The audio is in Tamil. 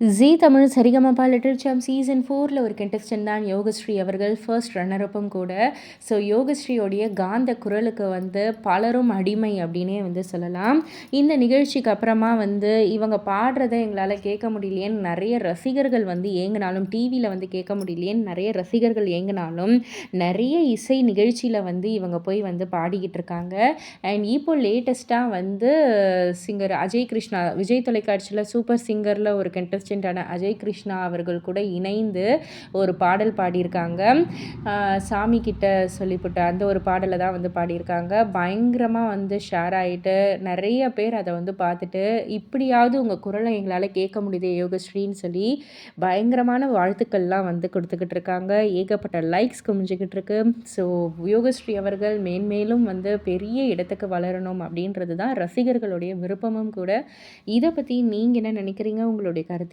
Zee Tamil Sarigamapa little champs season ஃபோரில் ஒரு கண்டெஸ்டன் தான் யோகஸ்ரீ அவர்கள் ஃபர்ஸ்ட் ரன்னரப்பும் கூட. ஸோ யோகஸ்ரீயோடைய காந்த குரலுக்கு வந்து பலரும் அடிமை அப்படின்னே வந்து சொல்லலாம். இந்த நிகழ்ச்சிக்கு அப்புறமா வந்து இவங்க பாடுறதை எங்களால் கேட்க முடியலையேன்னு நிறைய ரசிகர்கள் வந்து ஏங்கினாலும் டிவியில் வந்து கேட்க முடியலையேன்னு நிறைய ரசிகர்கள் ஏங்கினாலும் நிறைய இசை நிகழ்ச்சியில் வந்து இவங்க போய் வந்து பாடிக்கிட்டு இருக்காங்க. அண்ட் இப்போ லேட்டஸ்ட்டாக வந்து சிங்கர் அஜய் கிருஷ்ணா விஜய் தொலைக்காட்சியில் சூப்பர் சிங்கரில் ஒரு கண்டெஸ்ட் கண்டஸ்டண்ட்டான அஜய் கிருஷ்ணா அவர்கள் கூட இணைந்து ஒரு பாடல் பாடியிருக்காங்க. சாமி கிட்ட சொல்லிவிட்டு அந்த ஒரு பாடலை தான் வந்து பாடியிருக்காங்க. பயங்கரமாக வந்து ஷேர் ஆகிட்டு நிறைய பேர் அதை வந்து பார்த்துட்டு இப்படியாவது உங்கள் குரலை எங்களால் கேட்க முடியுது யோகஸ்ரீன்னு சொல்லி பயங்கரமான வாழ்த்துக்கள்லாம் வந்து கொடுத்துக்கிட்டு இருக்காங்க. ஏகப்பட்ட லைக்ஸ் குமிஞ்சிக்கிட்டு இருக்கு. ஸோ யோகஸ்ரீ அவர்கள் மேன்மேலும் வந்து பெரிய இடத்துக்கு வளரணும் அப்படின்றது தான் ரசிகர்களுடைய விருப்பமும் கூட. இதை பற்றி நீங்கள் என்ன நினைக்கிறீங்க? உங்களுடைய கருத்து